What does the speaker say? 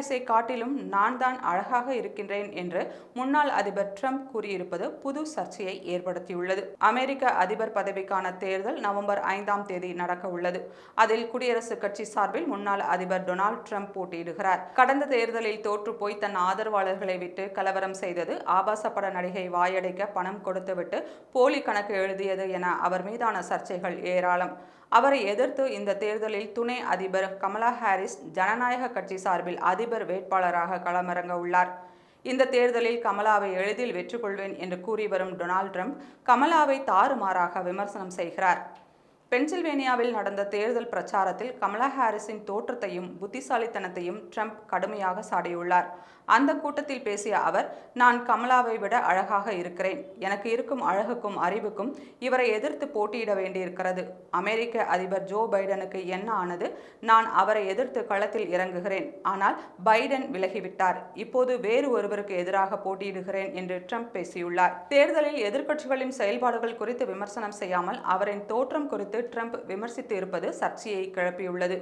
ஹாரிஸை காட்டிலும் நான் தான் அழகாக இருக்கின்றேன் என்று முன்னாள் அதிபர் ட்ரம்ப் கூறியிருப்பது புது சர்ச்சையை ஏற்படுத்தியுள்ளது. அமெரிக்க அதிபர் பதவிக்கான தேர்தல் நவம்பர் ஐந்தாம் தேதி நடக்க உள்ளது. அதில் குடியரசுக் கட்சி சார்பில் முன்னாள் அதிபர் டொனால்டு ட்ரம்ப் போட்டியிடுகிறார். கடந்த தேர்தலில் தோற்று போய் தன் ஆதரவாளர்களை விட்டு கலவரம் செய்தது ஆபாச பட நடிகை வாயடைக்க பணம் கொடுத்துவிட்டு போலி கணக்கு எழுதியது என அவர் மீதான சர்ச்சைகள் ஏராளம். அவரை எதிர்த்து இந்த தேர்தலில் துணை அதிபர் கமலா ஹாரிஸ் ஜனநாயக கட்சி சார்பில் அதிபர் வேட்பாளராக களமிறங்க உள்ளார். இந்த தேர்தலில் கமலாவை எளிதில் வெற்றி கொள்வேன் என்று கூறி வரும் டொனால்ட் ட்ரம்ப் கமலாவை தாறுமாறாக விமர்சனம் செய்கிறார். பென்சில்வேனியாவில் நடந்த தேர்தல் பிரச்சாரத்தில் கமலா ஹாரிஸின் தோற்றத்தையும் புத்திசாலித்தனத்தையும் ட்ரம்ப் கடுமையாக சாடியுள்ளார். அந்த கூட்டத்தில் பேசிய அவர் நான் கமலாவை விட அழகாக இருக்கிறேன். எனக்கு இருக்கும் அழகுக்கும் அறிவுக்கும் இவரை எதிர்த்து போட்டியிட வேண்டியிருக்கிறது. அமெரிக்க அதிபர் ஜோ பைடனுக்கு என்ன ஆனது? நான் அவரை எதிர்த்து களத்தில் இறங்குகிறேன். ஆனால் பைடன் விலகிவிட்டார். இப்போது வேறு ஒருவருக்கு எதிராக போட்டியிடுகிறேன் என்று ட்ரம்ப் பேசியுள்ளார். தேர்தலில் எதிர்க்கட்சிகளின் செயல்பாடுகள் குறித்து விமர்சனம் செய்யாமல் அவரின் தோற்றம் குறித்து ட்ரம்ப் விமர்சித்து இருப்பது சர்ச்சையை கிளப்பியுள்ளது.